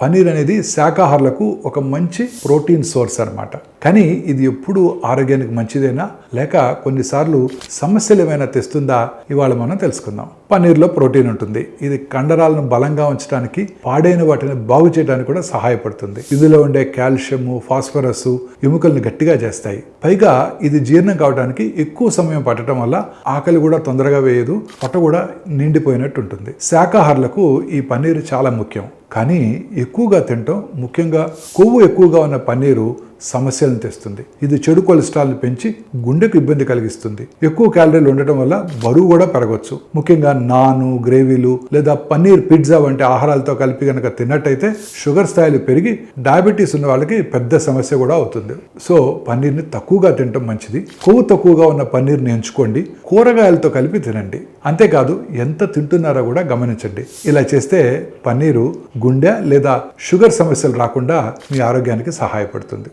పన్నీర్ అనేది శాకాహారులకు ఒక మంచి ప్రోటీన్ సోర్స్ అన్నమాట. కానీ ఇది ఎప్పుడు ఆరోగ్యానికి మంచిదేనా? లేక కొన్నిసార్లు సమస్యలు ఏమైనా తెస్తుందా? ఇవాళ మనం తెలుసుకుందాం. పన్నీర్లో ప్రోటీన్ ఉంటుంది. ఇది కండరాలను బలంగా ఉంచడానికి పాడైన వాటిని బాగు చేయడానికి కూడా సహాయపడుతుంది. ఇందులో ఉండే కాల్షియము ఫాస్ఫరస్ ఎముకలను గట్టిగా చేస్తాయి. పైగా ఇది జీర్ణం కావడానికి ఎక్కువ సమయం పట్టడం వల్ల ఆకలి కూడా తొందరగా వేయదు పొట్ట కూడా నిండిపోయినట్టు ఉంటుంది. శాకాహారులకు ఈ పన్నీరు చాలా ముఖ్యం. కానీ ఎక్కువగా తినటం ముఖ్యంగా కొవ్వు ఎక్కువగా ఉన్న పన్నీరు సమస్యలను తెస్తుంది. ఇది చెడు కొలెస్ట్రాల్ని పెంచి గుండెకు ఇబ్బంది కలిగిస్తుంది. ఎక్కువ క్యాలరీలు ఉండటం వల్ల బరువు కూడా పెరగవచ్చు ముఖ్యంగా నాను గ్రేవీలు లేదా పన్నీర్ పిజ్జా వంటి ఆహారాలతో కలిపి కనుక తిన్నట్టయితే షుగర్ స్థాయిలు పెరిగి డయాబెటీస్ ఉన్న వాళ్ళకి పెద్ద సమస్య కూడా అవుతుంది. సో పన్నీర్ని తక్కువగా తినటం మంచిది. కొవ్వు తక్కువగా ఉన్న పన్నీర్ని ఎంచుకోండి. కూరగాయలతో కలిపి తినండి. అంతేకాదు ఎంత తింటున్నారో కూడా గమనించండి. ఇలా చేస్తే పన్నీరు గుండె లేదా షుగర్ సమస్యలు రాకుండా మీ ఆరోగ్యానికి సహాయపడుతుంది.